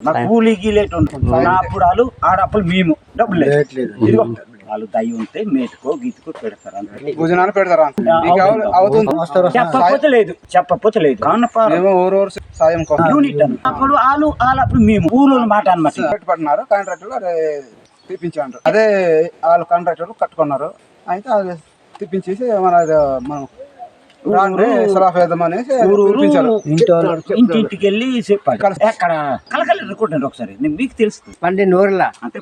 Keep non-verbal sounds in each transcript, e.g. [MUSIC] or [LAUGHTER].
మా కూలీ గీలేట్ ఉంటుంది నా అప్పుడాలు ఆడప్పులు మేము. డబ్బులు లేదు. వాళ్ళు దయ్యి ఉంటే మేతుకో గీతుకో పెడతారు అంతే. భోజనాలు చెప్పకపోతే లేదు. చెప్పకపోతే లేదు. సాయం యూనిట్ అప్పుడు వాళ్ళు వాళ్ళప్పుడు మేము. ఊరు మాట అనమాట పడినారు కాంట్రాక్టర్లు అదే తెప్పించారు అదే వాళ్ళు కాంట్రాక్టర్లు కట్టుకున్నారు. అయితే అది తెప్పించేసి మన మనం ఇంటింటికి వెళ్ళి చెప్పాలి. ఎక్కడ? కలకలు అనుకుంటాను ఒకసారి. నేను మీకు తెలుసు పండి నూరులా. అంటే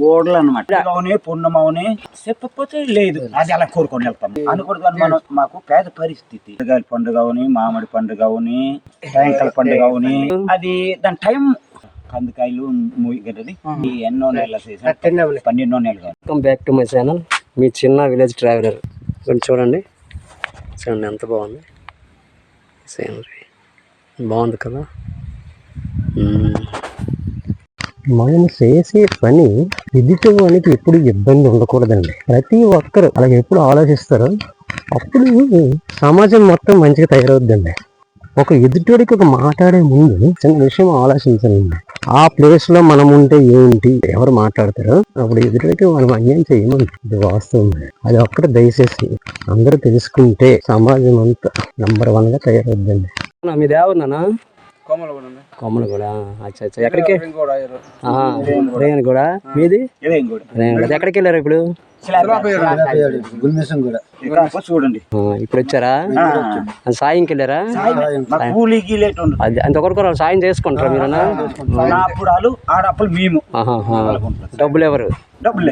గోడలు అనమాట అవునే పుణ్యమవునే చెప్పకపోతే లేదు. అది అలా కోరుకొని వెళ్తాం. అనుకూడదు అని మనం. మాకు పేద పరిస్థితి. కూరగాయల పండుగ అవుని మామిడి పండుగ అవుని టెంకల పండుగ అవుని అది దాని టైం. కందికాయలు మూయగడ్డది ఈ ఎన్నో నెలల సీజన్ పన్నెండో నెలలు. Welcome back to my channel మీ చిన్న విలేజ్ ట్రావెలర్ కొంచెం చూడండి. చూడండి ఎంత బాగుంది? సీనరీ బాగుంది కదా? మనం చేసే పని ఎదుటివానికి ఎప్పుడు ఇబ్బంది ఉండకూడదండి. ప్రతి ఒక్కరు అలాగే ఎప్పుడు ఆలోచిస్తారో. అప్పుడు సమాజం మొత్తం మంచిగా తయారవుద్దండి. ఒక ఎదుటోడికి ఒక మాట్లాడే ముందు చిన్న విషయం ఆలోచించాలండి ఆ ప్లేస్లో మనం ఉంటే ఏంటి? ఎవరు మాట్లాడతారో? అప్పుడు ఎదుటికి మనం అన్యాయం చేయమని ఇది వాస్తవం అది ఒక్కటి దయచేసి అందరూ తెలుసుకుంటే సమాజం అంతా నంబర్ వన్గా తయారవుద్దండి. మీ దేవన్నానా కూడా ఉన్నాయి కొమ్మలు కూడా అచ్చా అచ్చా. ఎక్కడికి? కూడా మీది? కూడా ఎక్కడికి వెళ్ళారు ఇప్పుడు? చూడండి. ఇప్పుడు వచ్చారా? సాయంకి వెళ్ళారా? అంత ఒకరికొకరు సాయం చేసుకుంటారా మీరు మేము. డబ్బులు ఎవరు? డబ్బులు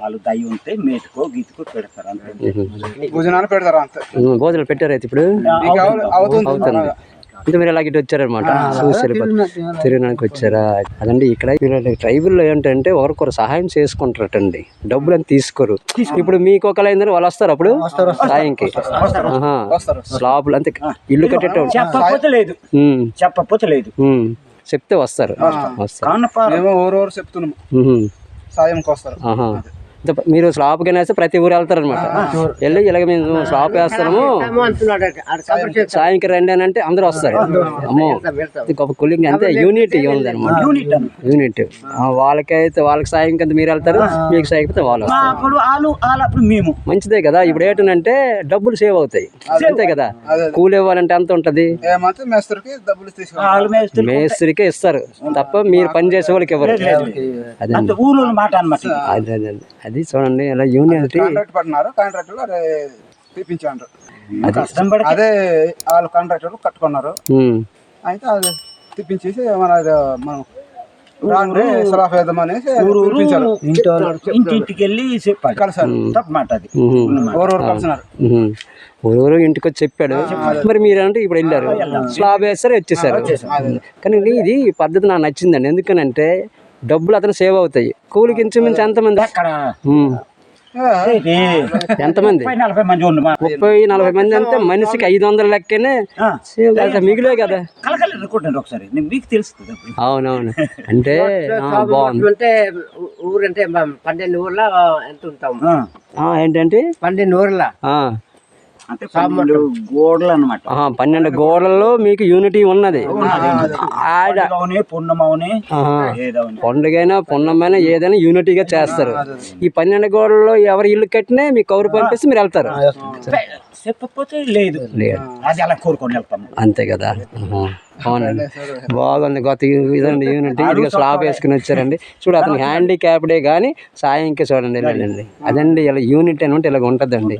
వాళ్ళు దయ్యి ఉంటే మేతుకో గీతుకో పెడతారు అంతే. భోజనాలు పెడతారా అంతే. భోజనాలు పెట్టారు అయితే ఇప్పుడు? అవుతుంది. అంటే మీరు ఇలాగ ఇటు వచ్చారనమాట చూసి తిరగడానికి వచ్చారా. అదండి ఇక్కడ ట్రైబుల్లో ఏంటంటే ఒకరికొకరు సహాయం చేసుకుంటారటండి. డబ్బులు అని తీసుకోరు. ఇప్పుడు మీకు ఒకళ్ళు అయిందని వాళ్ళు వస్తారు అప్పుడు? సాయంకి. స్లాబ్లు అంతే. ఇల్లు కట్టేటప్పుడు చెప్పకపోతే లేదు. చెప్పకపోతే లేదు. చెప్తే వస్తారు. వస్తారు. చెప్తున్నాము. సాయంకి వస్తారు. మీరు స్లాబ్ వేస్తే ప్రతి ఊరు వెళ్తారనమాట వెళ్ళి ఇలాగ మేము స్లాబ్ వేస్తాము. సాయంకి రండి అని అంటే అందరూ వస్తారు. అమ్మో గొప్ప కూలింగ్ అంతే యూనిటీ ఉంది అనమాట యూనిట్ వాళ్ళకైతే వాళ్ళకి సాయం కింద మీరు వెళ్తారు మీకు సాయం వాళ్ళు మేము. మంచిదే కదా ఇప్పుడు ఏంటంటే డబ్బులు సేవ్ అవుతాయి. అంతే కదా. కూలి ఇవ్వాలంటే ఎంత ఉంటది? మేస్త్రికి ఇస్తారు. తప్ప మీరు పని చేసే వాళ్ళకి ఇవ్వరు అదే అదే. అదే చూడండి అలా యూనిటీ కాంట్రాక్ట్ పడినారు కాంట్రాక్టర్లు అదే వాళ్ళు కాంట్రాక్టర్లు కట్టుకున్నారు. అయితే అది తెప్పించేసి మన మనం ఇంటింటికి వెళ్ళి చెప్పాలి కలిసారు. అది. కలిసినారు. ఇంటికి వచ్చి చెప్పాడు. మరి మీరంటే ఇప్పుడు వెళ్ళారు? స్లాబ్ వేస్తారు వచ్చేసారు. కానీ ఇది పద్ధతి నాకు నచ్చిందండి. ఎందుకనంటే డబ్బులు అతను సేవ్ అవుతాయి. కూలికి ఇంచుమించు ఎంతమంది? ఎంతమంది? ముప్పై నలభై మంది అంటే మనిషికి ఐదు వందల లెక్కనే. మిగిలే కదా. ఒకసారి. మీకు తెలుస్తుంది. అవునవును. [LAUGHS] అంటే అంటే ఊరంటే పన్నెండు ఊర్లో ఎంత ఉంటాం? ఆ, ఆ, ఏంటంటే? పన్నెండు ఊర్ల. ఆ, అంటే గోడలు అనమాట పన్నెండు గోడల్లో మీకు యూనిటీ ఉన్నది. పండుగైనా పున్నమైనా ఏదైనా యూనిటీగా చేస్తారు. ఈ పన్నెండు గోడల్లో ఎవరు ఇల్లు కట్టినా మీకు కౌరు పంపిస్తే మీరు వెళ్తారు. చెప్పకపోతే లేదు. లేదు. అది అలా కోరుకొని వెళ్తాం. అంతే కదా. అవునండి. బాగుంది. గత ఇదండి యూనిటీ ఇదిగో స్లాబ్ వేసుకుని వచ్చారండి. చూడు అతను హ్యాండిక్యాప్డే కానీ సాయంకి చూడండి అదండి ఇలా యూనిట్ అని ఉంటే ఇలాగ ఉంటుందండి.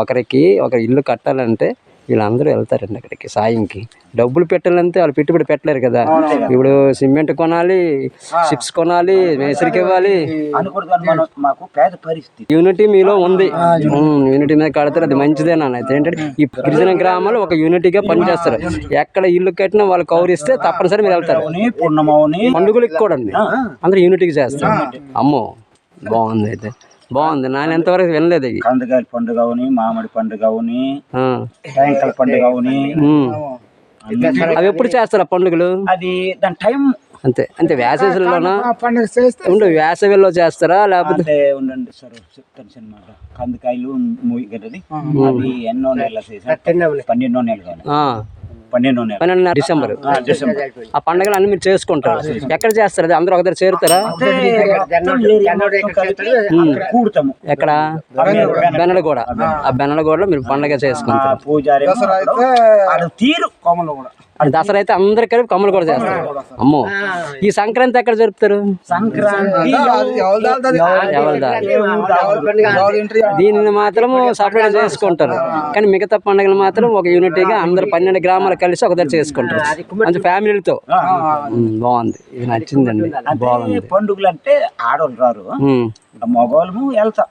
ఒకరికి ఒక ఇల్లు కట్టాలంటే వీళ్ళందరూ వెళ్తారండి అక్కడికి సాయంకి. డబ్బులు పెట్టాలంటే వాళ్ళు పెట్టుబడి పెట్టలేరు కదా. ఇప్పుడు సిమెంట్ కొనాలి చిప్స్ కొనాలి మేసరికి ఇవ్వాలి. యూనిటీ మీలో ఉంది. యూనిటీ మీద కడతారు అది మంచిదే నాన్న. అయితే ఏంటంటే ఈ గిరిజన గ్రామాలు ఒక యూనిటీగా పనిచేస్తారు. ఎక్కడ ఇల్లు కట్టినా వాళ్ళు కౌరిస్తే తప్పనిసరి మీరు వెళ్తారు. పండుగలకి కూడా అందరూ యూనిటీగా చేస్తారు. అమ్మో. బాగుంది అయితే. బాగుంది. నేను ఎంతవరకు వినలేదు ఇది. కందకాయల పండుగ అవుని మామిడి పండుగ అవుని ఆ. టెంకల పండుగ అవుని ఉమ్. అవి ఎప్పుడు చేస్తారు ఆ పండుగలు? అది దాని టైం. అంతే. అంతే వేసవిలోనా? పండుగ చేస్తే ఉండు వేసవిలో చేస్తారా లేకపోతే? అంటే ఉండండి సార్ చెప్తాను సినిమా కందకాయలు మూయగడ్డది అది ఎన్నో నెలల సీజన్. పన్నెండో నెల కాదు ఆ. పన్నెండు డిసెంబర్. ఆ, డిసెంబర్. ఆ పండుగలు అన్ని మీరు చేసుకుంటారు. ఎక్కడ చేస్తారు? అది అందరూ ఒక దగ్గర చేరుతారా? ఎక్కడ? బెన్నడగూడ ఆ బెన్నడగూడలో మీరు పండగ చేసుకుంటారు. పూజారి తీరు కోమలో కూడా. అది దసరా అయితే అందరు కలిపి కమ్మలు కూడా చేస్తారు అమ్మో ఈ సంక్రాంతి ఎక్కడ జరుపుతారు దీనిని మాత్రం సపరేట్ చేసుకుంటారు కానీ మిగతా పండుగలు మాత్రం ఒక యూనిటీగా అందరు పన్నెండు గ్రామాలు కలిసి ఒక దగ్గర చేసుకుంటారు అంటే ఫ్యామిలీలతో బాగుంది ఇది నచ్చిందండి అంటే పండుగలు అంటే ఆడవాళ్ళు రారు మగవాళ్ళము వెళ్తాం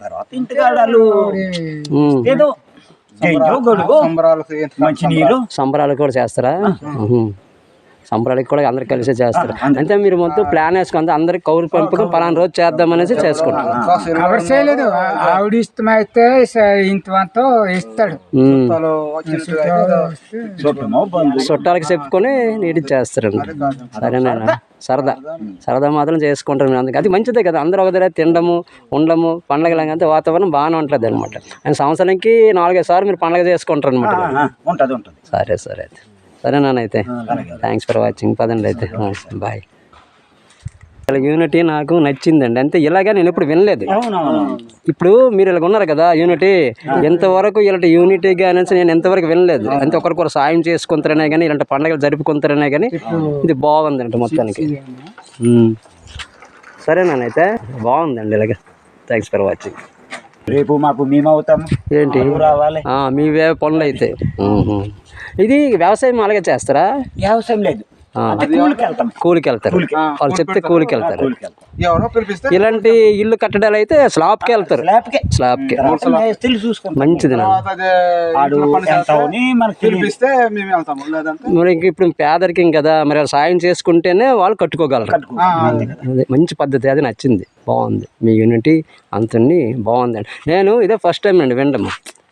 తర్వాత ఇంటికాడ వాళ్ళు ఉమ్. ఏదో సంబరాలకు సంబరాలు? కూడా చేస్తారా. సంబరాలకి కూడా అందరు కలిసి చేస్తారు. అంటే మీరు మొత్తం ప్లాన్ వేసుకుంటే అందరికి కౌరు పంపకం పలానా రోజు చేద్దామనేసి చేసుకుంటారు ఎవరు చేయలేదు. ఆ- ఆవిడ ఇష్టమైతే ఇంతవంతో ఇస్తాడు. చుట్టాలకి చెప్పుకొని నీటి చేస్తారండి. సరేనా? సరదా. సరదా. మాత్రం చేసుకుంటారు మీరు అందుకే. అది మంచిదే కదా. అందరూ ఒక దగ్గర తినడము ఉండము పండగలంటే వాతావరణం బాగానే ఉంటుంది అనమాట అండ్ సంవత్సరానికి నాలుగైదు సార్లు మీరు పండగ చేసుకుంటారు అనమాట ఉంటది ఉంటది. సరే సరే అయితే. సరే నాన్న అయితే. థ్యాంక్స్ ఫర్ వాచింగ్ పదండి అయితే. బాయ్ యూనిటీ నాకు నచ్చిందండి. అంతే ఇలాగా నేను ఎప్పుడు వినలేదు. ఇప్పుడు మీరు ఇలా ఉన్నారు కదా యూనిటీ ఎంతవరకు ఇలాంటి యూనిటీగా అనేసి నేను ఎంతవరకు వినలేదు. అంతే ఒకరికొకరు సాయం చేసుకుంటారనే కానీ ఇలాంటి పండుగలు జరుపుకుంటారనే కానీ ఇది బాగుందండి మొత్తానికి. ఉమ్. సరే నాన్నైతే బాగుందండి ఇలాగ. థ్యాంక్స్ ఫర్ వాచింగ్ రేపు మాకు మేము అవుతాము ఏంటి రావాలి. మీవే పనులు అయితే. ఇది వ్యవసాయం అలాగే చేస్తారా? వ్యవసాయం లేదు. కూలికి వెళ్తాం. కూలికి. వెళ్తారు వాళ్ళు చెప్తే కూలికి వెళ్తారు. ఇలాంటి ఇల్లు కట్టడాలు అయితే స్లాబ్కి వెళ్తారు. స్లాబ్కి. మంచిది మరి ఇంక ఇప్పుడు పేదరికం కదా మరి సాయం చేసుకుంటేనే వాళ్ళు కట్టుకోగలరు. మంచి పద్ధతి అది నచ్చింది. బాగుంది. మీ యూనిటీ అంతని బాగుందండి. నేను ఇదే ఫస్ట్ టైం అండి వినడం.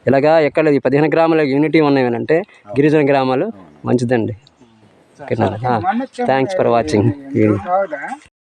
ఇలాగా ఎక్కడ ఈ పదిహేను గ్రామాల యూనిటీ ఉన్నాయి అంటే గిరిజన గ్రామాలు మంచిదండి. Thanks for watching